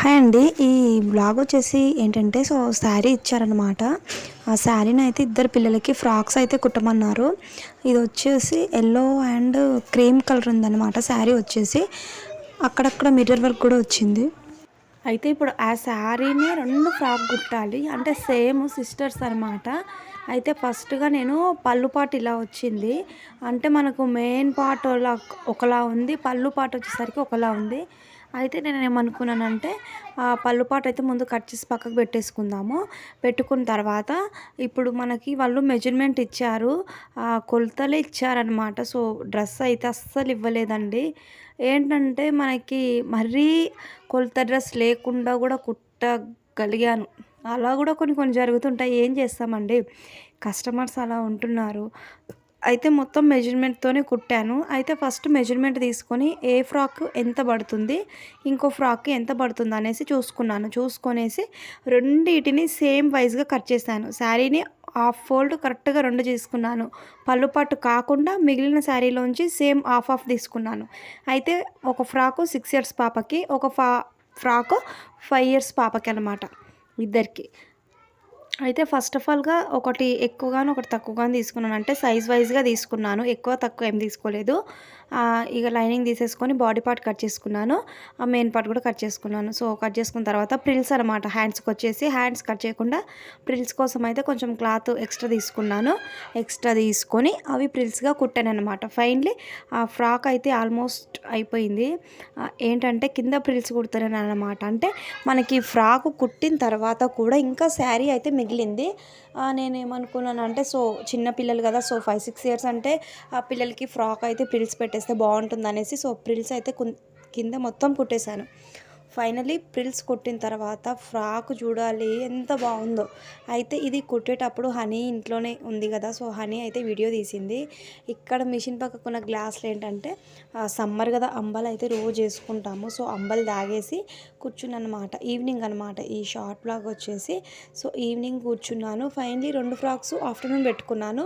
Hi అండి. ఈ blog వచ్చేసి ఏంటంటే సో శారీ ఇచ్చారనమాట ఆ శారీని అయితే ఇద్దరు పిల్లలకి ఫ్రాక్స్ అయితే కుట్టమన్నారు. ఇది వచ్చేసి ఎల్లో అండ్ క్రీమ్ కలర్ ఉందన్నమాట శారీ వచ్చేసి. అక్కడక్కడ మిర్రర్ వర్క్ కూడా వచ్చింది. అయితే ఇప్పుడు ఆ శారీని రెండు ఫ్రాక్ కుట్టాలి. అంటే సేమ్ సిస్టర్స్ అనమాట అయితే ఫస్ట్గా నేను పళ్ళు పాటు ఇలా వచ్చింది. అంటే మనకు మెయిన్ పార్ట్ ఒకలా ఉంది పళ్ళు పాటు వచ్చేసరికి ఒకలా ఉంది. అయితే నేను ఏమనుకున్నానంటే ఆ పళ్ళు పాటు అయితే ముందు కట్ చేసి పక్కకు పెట్టేసుకుందాము. పెట్టుకున్న తర్వాత ఇప్పుడు మనకి వాళ్ళు మెజర్మెంట్ ఇచ్చారు. ఆ కొలతలే ఇచ్చారనమాట సో డ్రెస్ అయితే అస్సలు ఇవ్వలేదండి. ఏంటంటే మనకి మరీ కొలత డ్రెస్ లేకుండా కూడా కుట్టగలిగాను. అలా కూడా కొన్ని కొన్ని జరుగుతుంటాయి. ఏం చేస్తామండి? కస్టమర్స్ అలా ఉంటున్నారు. అయితే మొత్తం మెజర్మెంట్తోనే కుట్టాను. అయితే ఫస్ట్ మెజర్మెంట్ తీసుకొని ఏ ఫ్రాక్ ఎంత పడుతుంది ఇంకో ఫ్రాక్కి ఎంత పడుతుంది అనేసి చూసుకున్నాను. చూసుకొనేసి రెండింటిని సేమ్ వైజ్గా కట్ చేశాను. శారీని హాఫ్ ఫోల్డ్ కరెక్ట్గా రెండు తీసుకున్నాను. పళ్ళు పట్టు కాకుండా మిగిలిన శారీలోంచి సేమ్ హాఫ్ ఆఫ్ తీసుకున్నాను. అయితే ఒక ఫ్రాకు సిక్స్ ఇయర్స్ పాపకి ఒక ఫా ఫ్రాకు ఫైవ్ ఇయర్స్ పాపకి అనమాట ఇద్దరికి. అయితే ఫస్ట్ ఆఫ్ ఆల్గా ఒకటి ఎక్కువగాను ఒకటి తక్కువగాను తీసుకున్నాను. అంటే సైజ్ వైజ్గా తీసుకున్నాను. ఎక్కువ తక్కువ ఏం తీసుకోలేదు. ఇక లైనింగ్ తీసేసుకొని బాడీ పార్ట్ కట్ చేసుకున్నాను. ఆ మెయిన్ పార్ట్ కూడా కట్ చేసుకున్నాను. సో కట్ చేసుకున్న తర్వాత ప్రిల్స్ అనమాట హ్యాండ్స్కి వచ్చేసి హ్యాండ్స్ కట్ చేయకుండా ప్రిల్స్ కోసం అయితే కొంచెం క్లాత్ ఎక్స్ట్రా తీసుకున్నాను. ఎక్స్ట్రా తీసుకొని అవి ప్రిల్స్గా కుట్టాను అనమాట ఫైనలీ ఆ ఫ్రాక్ అయితే ఆల్మోస్ట్ అయిపోయింది. ఏంటంటే కింద ప్రిల్స్ కుడుతున్నాను అనమాట అంటే మనకి ఫ్రాక్ కుట్టిన తర్వాత కూడా ఇంకా శారీ అయితే మిగిలింది. నేను ఏమనుకున్నాను అంటే సో చిన్న పిల్లలు కదా. సో ఫైవ్ సిక్స్ ఇయర్స్ అంటే ఆ పిల్లలకి ఫ్రాక్ అయితే ప్రిల్స్ పెట్టేస్తే బాగుంటుంది అనేసి సో ప్రిల్స్ అయితే కింద మొత్తం కుట్టేశాను. ఫైనలీ ప్రిల్స్ కుట్టిన తర్వాత ఫ్రాక్ చూడాలి ఎంత బాగుందో. అయితే ఇది కుట్టేటప్పుడు హనీ ఇంట్లోనే ఉంది కదా సో హనీ అయితే వీడియో తీసింది. ఇక్కడ మిషన్ పక్కకున్న గ్లాసులు ఏంటంటే సమ్మర్ కదా అంబలు అయితే రోజు వేసుకుంటాము సో అంబలు తాగేసి కూర్చున్నమాట ఈవినింగ్ అనమాట ఈ షార్ట్ బ్లాగ్ వచ్చేసి. సో ఈవినింగ్ కూర్చున్నాను ఫైనలీ రెండు ఫ్రాక్స్ ఆఫ్టర్నూన్ పెట్టుకున్నాను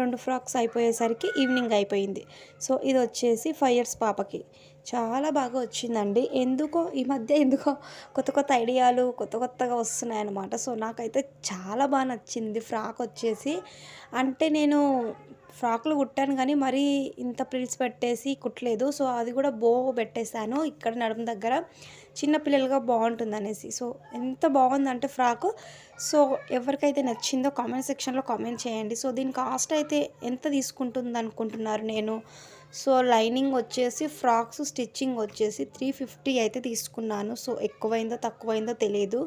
రెండు ఫ్రాక్స్ అయిపోయేసరికి ఈవినింగ్ అయిపోయింది. సో ఇది వచ్చేసి ఫైవ్ ఇయర్స్ పాపకి. చాలా బాగా వచ్చిందండి. ఎందుకో ఈ మధ్య ఎందుకో కొత్త కొత్త ఐడియాలు కొత్త కొత్తగా వస్తున్నాయి అన్నమాట సో నాకైతే చాలా బాగా నచ్చింది ఫ్రాక్ వచ్చేసి. అంటే నేను ఫ్రాక్లు కుట్టాను కానీ మరీ ఇంత ప్రిల్స్ పెట్టేసి కుట్టలేదు. సో అది కూడా బో పెట్టేశాను ఇక్కడ నడుము దగ్గర. చిన్నపిల్లలుగా బాగుంటుంది అనేసి సో ఎంత బాగుందంటే ఫ్రాక్. సో ఎవరికైతే నచ్చిందో కామెంట్ సెక్షన్లో కామెంట్ చేయండి. సో దీని కాస్ట్ అయితే ఎంత తీసుకుంటుంది అనుకుంటున్నారు నేను? సో లైనింగ్ వచ్చేసి ఫ్రాక్స్ స్టిచ్చింగ్ వచ్చేసి త్రీ ఫిఫ్టీ అయితే తీసుకున్నాను. సో ఎక్కువైందో తక్కువైందో తెలియదు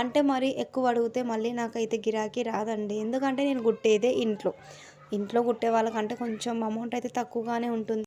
అంటే మరి ఎక్కువ అడిగితే మళ్ళీ నాకైతే గిరాకీ రాదండి. ఎందుకంటే నేను కుట్టేదే ఇంట్లో. ఇంట్లో కుట్టే వాళ్ళకంటే కొంచెం అమౌంట్ అయితే తక్కువగానే ఉంటుంది.